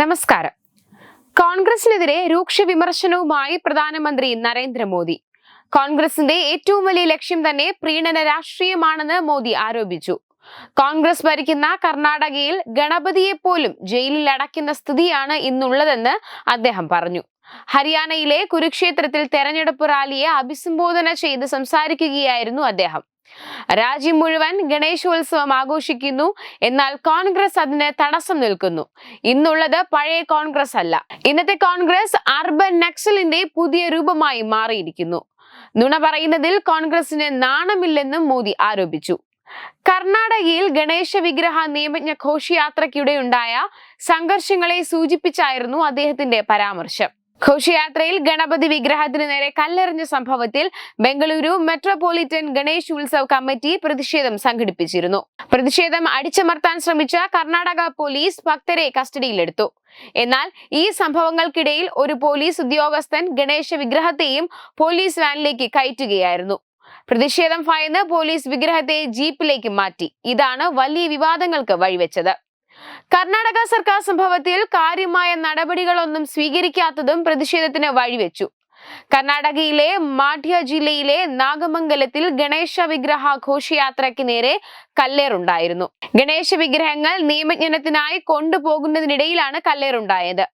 നമസ്കാരം കോൺഗ്രസിനെതിരെ രൂക്ഷ വിമർശനവുമായി പ്രധാനമന്ത്രി നരേന്ദ്രമോദി കോൺഗ്രസിന്റെ ഏറ്റവും വലിയ ലക്ഷ്യം തന്നെ പ്രീണന രാഷ്ട്രീയമാണെന്ന് മോദി ആരോപിച്ചു കോൺഗ്രസ് ഭരിക്കുന്ന കർണാടകയിൽ ഗണപതിയെ പോലും ജയിലിൽ അടയ്ക്കുന്ന സ്ഥിതിയാണ് ഇന്നുള്ളതെന്ന് അദ്ദേഹം പറഞ്ഞു ഹരിയാനയിലെ കുരുക്ഷേത്രത്തിൽ തെരഞ്ഞെടുപ്പ് റാലിയെ അഭിസംബോധന ചെയ്ത് സംസാരിക്കുകയായിരുന്നു അദ്ദേഹം രാജ്യം മുഴുവൻ ഗണേശോത്സവം ആഘോഷിക്കുന്നു എന്നാൽ കോൺഗ്രസ് അതിന് തടസ്സം നിൽക്കുന്നു ഇന്നുള്ളത് പഴയ കോൺഗ്രസ് അല്ല ഇന്നത്തെ കോൺഗ്രസ് അർബൻ നക്സലിന്റെ പുതിയ രൂപമായി മാറിയിരിക്കുന്നു നുണ പറയുന്നതിൽ കോൺഗ്രസിന് നാണമില്ലെന്നും മോദി ആരോപിച്ചു കർണാടകയിൽ ഗണേശ വിഗ്രഹ നിയമജ്ഞ ഘോഷയാത്രയ്ക്കിടെയുണ്ടായ സംഘർഷങ്ങളെ സൂചിപ്പിച്ചായിരുന്നു അദ്ദേഹത്തിന്റെ പരാമർശം ഘോഷയാത്രയിൽ ഗണപതി വിഗ്രഹത്തിന് നേരെ കല്ലെറിഞ്ഞ സംഭവത്തിൽ ബംഗളൂരു മെട്രോപൊളിറ്റൻ ഗണേശ് ഉത്സവ് കമ്മിറ്റി പ്രതിഷേധം സംഘടിപ്പിച്ചിരുന്നു പ്രതിഷേധം അടിച്ചമർത്താൻ ശ്രമിച്ച കർണാടക പോലീസ് ഭക്തരെ കസ്റ്റഡിയിലെടുത്തു എന്നാൽ ഈ സംഭവങ്ങൾക്കിടയിൽ ഒരു പോലീസ് ഉദ്യോഗസ്ഥൻ ഗണേശ വിഗ്രഹത്തെയും പോലീസ് വാനിലേക്ക് കയറ്റുകയായിരുന്നു പ്രതിഷേധം ഫയന്ന് പോലീസ് വിഗ്രഹത്തെ ജീപ്പിലേക്ക് മാറ്റി ഇതാണ് വലിയ വിവാദങ്ങൾക്ക് വഴിവെച്ചത് കർണാടക സർക്കാർ സംഭവത്തിൽ കാര്യമായ നടപടികളൊന്നും സ്വീകരിക്കാത്തതും പ്രതിഷേധത്തിന് വഴിവെച്ചു കർണാടകയിലെ മാഠ്യ ജില്ലയിലെ നാഗമംഗലത്തിൽ ഗണേശ വിഗ്രഹ ഘോഷയാത്രയ്ക്ക് നേരെ കല്ലേറുണ്ടായിരുന്നു ഗണേശ വിഗ്രഹങ്ങൾ നിയമജ്ഞനത്തിനായി കൊണ്ടുപോകുന്നതിനിടയിലാണ് കല്ലേറുണ്ടായത്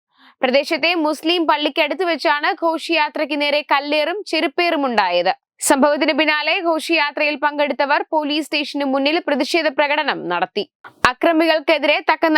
പ്രദേശത്തെ മുസ്ലിം പള്ളിക്കടുത്ത് വെച്ചാണ് ഘോഷയാത്രയ്ക്ക് നേരെ കല്ലേറും ചെരുപ്പേറും ഉണ്ടായത് സംഭവത്തിന് പിന്നാലെ ഘോഷയാത്രയിൽ പങ്കെടുത്തവർ പോലീസ് സ്റ്റേഷന് മുന്നിൽ പ്രതിഷേധ പ്രകടനം നടത്തി അക്രമികൾക്കെതിരെ തക്ക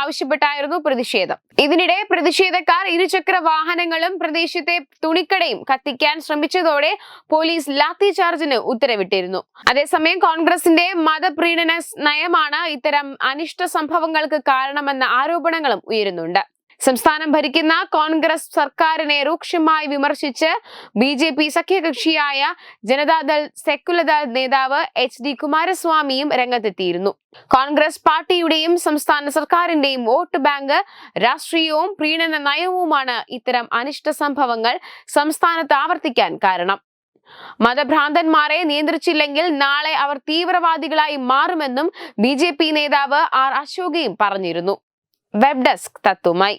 ആവശ്യപ്പെട്ടായിരുന്നു പ്രതിഷേധം ഇതിനിടെ പ്രതിഷേധക്കാർ ഇരുചക്ര വാഹനങ്ങളും പ്രദേശത്തെ തുണിക്കടയും കത്തിക്കാൻ ശ്രമിച്ചതോടെ പോലീസ് ലാത്തി ചാർജിന് ഉത്തരവിട്ടിരുന്നു അതേസമയം കോൺഗ്രസിന്റെ മതപ്രീണന നയമാണ് ഇത്തരം അനിഷ്ട സംഭവങ്ങൾക്ക് കാരണമെന്ന ആരോപണങ്ങളും ഉയരുന്നുണ്ട് സംസ്ഥാനം ഭരിക്കുന്ന കോൺഗ്രസ് സർക്കാരിനെ രൂക്ഷമായി വിമർശിച്ച് ബി ജെ പി സഖ്യകക്ഷിയായ ജനതാദൾ സെക്കുലദൾ നേതാവ് എച്ച് ഡി കുമാരസ്വാമിയും രംഗത്തെത്തിയിരുന്നു കോൺഗ്രസ് പാർട്ടിയുടെയും സംസ്ഥാന സർക്കാരിന്റെയും വോട്ട് ബാങ്ക് രാഷ്ട്രീയവും പ്രീണന നയവുമാണ് ഇത്തരം അനിഷ്ട സംഭവങ്ങൾ സംസ്ഥാനത്ത് ആവർത്തിക്കാൻ കാരണം മതഭ്രാന്തന്മാരെ നിയന്ത്രിച്ചില്ലെങ്കിൽ നാളെ അവർ തീവ്രവാദികളായി മാറുമെന്നും ബി നേതാവ് ആർ അശോകയും പറഞ്ഞിരുന്നു വെബ് ഡെസ്ക് തത്തുമായി